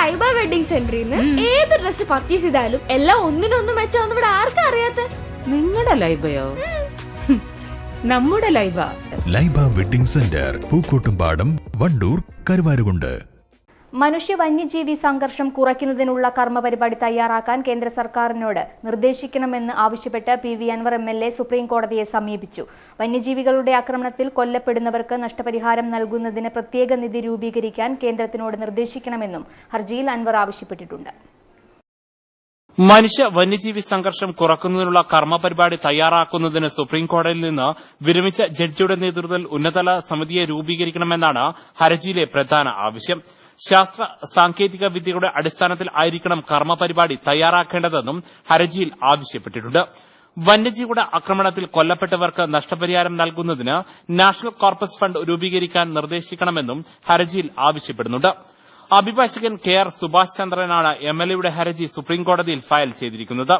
Laiba wedding സെന്ററിൽ നിന്ന് ഏത് ഡ്രസ് പർച്ചേസ് ചെയ്താലും എല്ലാം ഒന്നിനൊന്നും മെച്ചാന്ന് ഇവിടെ ആർക്കും അറിയാത്ത? നിങ്ങളുടെ ലൈബയോ? നമ്മുടെ Laiba. Laiba wedding centre Pookkottumpadam Wandoor Karuvarakundu. മനുഷ്യ വന്യജീവി സംഘർഷം കുറയ്ക്കുന്നതിനുള്ള കർമ്മപരിപാടി തയ്യാറാക്കാൻ കേന്ദ്ര സർക്കാരിനോട് നിർദ്ദേശിക്കണമെന്ന് ആവശ്യപ്പെട്ട് P V Anvar M L A supreme കോടതിയെ സമീപിച്ചു. വന്യജീവികളുടെ ആക്രമണത്തിൽ കൊല്ലപ്പെടുന്നവർക്ക് നഷ്ടപരിഹാരം നൽകുന്നതിന് പ്രത്യേക നിധി രൂപീകരിക്കാൻ കേന്ദ്രത്തിനോട് നിർദ്ദേശിക്കണമെന്നും ഹർജിയിൽ അൻവർ ആവശ്യപ്പെട്ടിട്ടുണ്ട്. മനുഷ്യ വന്യജീവി സംഘർഷം കുറക്കുന്നതിനുള്ള കർമ്മപരിപാടി തയ്യാറാക്കുന്നതിന് സുപ്രീംകോടതിയിൽ നിന്ന് വിരമിച്ച ജഡ്ജിയുടെ നേതൃത്വത്തിൽ ഉന്നതതല സമിതിയെ രൂപീകരിക്കണമെന്നാണ് ഹർജിയിലെ പ്രധാന ആവശ്യം. ശാസ്ത്ര സാങ്കേതിക വിദ്യയുടെ അടിസ്ഥാനത്തിൽ ആയിരിക്കണം കർമ്മപരിപാടി തയ്യാറാക്കേണ്ടതെന്നും ഹർജിയിൽ ആവശ്യപ്പെട്ടിട്ടുണ്ട്. വന്യജീവിയുടെ ആക്രമണത്തിൽ കൊല്ലപ്പെട്ടവർക്ക് നഷ്ടപരിഹാരം നൽകുന്നതിന് നാഷണൽ കോർപ്പസ് ഫണ്ട് രൂപീകരിക്കാൻ നിർദ്ദേശിക്കണമെന്നും ഹർജിയിൽ ആവശ്യപ്പെടുന്നുണ്ട്. അഭിഭാഷകൻ കെ ആർ സുഭാഷ് ചന്ദ്രനാണ് എംഎൽഎയുടെ എൽ എയുടെ ഹർജി സുപ്രീംകോടതിയിൽ ഫയൽ ചെയ്തിരിക്കുന്നത്.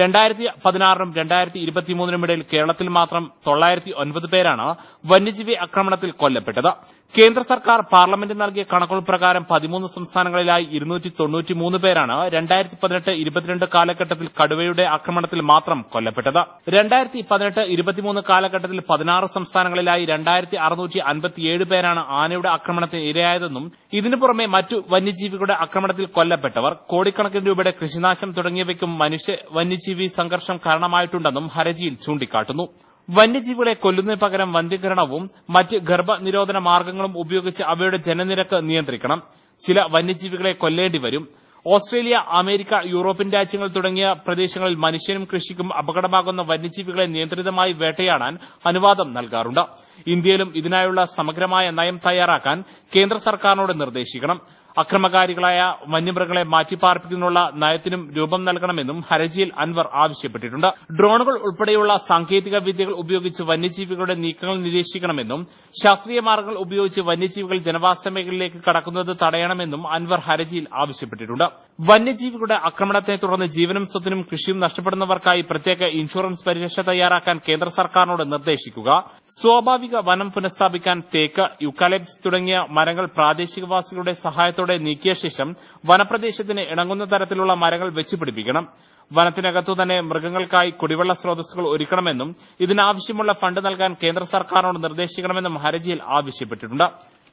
രണ്ടായിരത്തി പതിനാറിനും രണ്ടായിരത്തി ഇരുപത്തിമൂന്നിനും ഇടയിൽ കേരളത്തിൽ മാത്രം തൊള്ളായിരത്തി ഒൻപത് പേരാണ് വന്യജീവി ആക്രമണത്തിൽ കൊല്ലപ്പെട്ടത്. കേന്ദ്ര സർക്കാർ പാർലമെന്റ് നൽകിയ കണക്കുകൾ പ്രകാരം പതിമൂന്ന് സംസ്ഥാനങ്ങളിലായി ഇരുന്നൂറ്റി തൊണ്ണൂറ്റിമൂന്ന് പേരാണ് രണ്ടായിരത്തി പതിനെട്ട് ഇരുപത്തിരണ്ട് കാലഘട്ടത്തിൽ കടുവയുടെ ആക്രമണത്തിൽ മാത്രം കൊല്ലപ്പെട്ടത്. രണ്ടായിരത്തി പതിനെട്ട് ഇരുപത്തിമൂന്ന് കാലഘട്ടത്തിൽ പതിനാറ് സംസ്ഥാനങ്ങളിലായി രണ്ടായിരത്തി അറുന്നൂറ്റി അൻപത്തിയേഴ് പേരാണ് ആനയുടെ ആക്രമണത്തിന് ഇരയായതെന്നും ഇതിനു പുറമെ മറ്റു വന്യജീവികളുടെ ആക്രമണത്തിൽ കൊല്ലപ്പെട്ടവർ കോടിക്കണക്കിന് രൂപയുടെ കൃഷിനാശം തുടങ്ങിയവയ്ക്കും മനുഷ്യ വന്യജീവി സംഘർഷം കാരണമായിട്ടുണ്ടെന്നും ഹർജിയിൽ ചൂണ്ടിക്കാട്ടുന്നു. വന്യജീവികളെ കൊല്ലുന്നതിന് പകരം വന്ധ്യകരണവും മറ്റ് ഗർഭനിരോധന മാർഗങ്ങളും ഉപയോഗിച്ച് അവയുടെ ജനനിരക്ക് നിയന്ത്രിക്കണം. ചില വന്യജീവികളെ കൊല്ലേണ്ടി വരും. ഓസ്ട്രേലിയ അമേരിക്ക യൂറോപ്യൻ രാജ്യങ്ങൾ തുടങ്ങിയ പ്രദേശങ്ങളിൽ മനുഷ്യനും കൃഷിക്കും അപകടമാകുന്ന വന്യജീവികളെ നിയന്ത്രിതമായി വേട്ടയാടാൻ അനുവാദം നൽകാറുണ്ട്. ഇന്ത്യയിലും ഇതിനായുള്ള സമഗ്രമായ നയം തയ്യാറാക്കാൻ കേന്ദ്ര സർക്കാരിനോട് നിർദ്ദേശിക്കണം. അക്രമകാരികളായ വന്യമൃഗങ്ങളെ മാറ്റിപ്പാർപ്പിക്കുന്നതിനുള്ള നയത്തിനും രൂപം നൽകണമെന്നും ഹർജിയിൽ അൻവർ ആവശ്യപ്പെട്ടിട്ടുണ്ട്. ഡ്രോണുകൾ ഉൾപ്പെടെയുള്ള സാങ്കേതിക വിദ്യകൾ ഉപയോഗിച്ച് വന്യജീവികളുടെ നീക്കങ്ങൾ നിരീക്ഷിക്കണമെന്നും ശാസ്ത്രീയ മാർഗങ്ങൾ ഉപയോഗിച്ച് വന്യജീവികൾ ജനവാസ മേഖലയിലേക്ക് കടക്കുന്നത് തടയണമെന്നും അൻവർ ഹർജിയിൽ ആവശ്യപ്പെട്ടിട്ടുണ്ട്. വന്യജീവികളുടെ ആക്രമണത്തെ തുടർന്ന് ജീവനും സ്വത്തിനും കൃഷിയും നഷ്ടപ്പെടുന്നവർക്കായി പ്രത്യേക ഇൻഷുറൻസ് പരിരക്ഷ തയ്യാറാക്കാൻ കേന്ദ്ര സർക്കാരിനോട് നിർദ്ദേശിക്കുക. സ്വാഭാവിക വനം പുനഃസ്ഥാപിക്കാൻ തേക്ക് യുക്കാലിപ്സ് തുടങ്ങിയ മരങ്ങൾ പ്രാദേശികവാസികളുടെ സഹായത്തോടെ നീക്കിയ ശേഷം വനപ്രദേശത്തിന് ഇണങ്ങുന്ന തരത്തിലുള്ള മരങ്ങൾ വെച്ചുപിടിപ്പിക്കണം വനത്തിനകത്തു തന്നെ മൃഗങ്ങൾക്കായി കുടിവെള്ള സ്രോതസ്സുകൾ ഒരുക്കണമെന്നും ഇതിനാവശ്യമുള്ള ഫണ്ട് നൽകാൻ കേന്ദ്ര സർക്കാരിനോട് നിർദ്ദേശിക്കണമെന്നും ഹർജിയിൽ ആവശ്യപ്പെട്ടിട്ടുണ്ട്.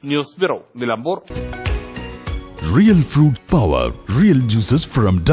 News bureau Nilambur. Real power real juices from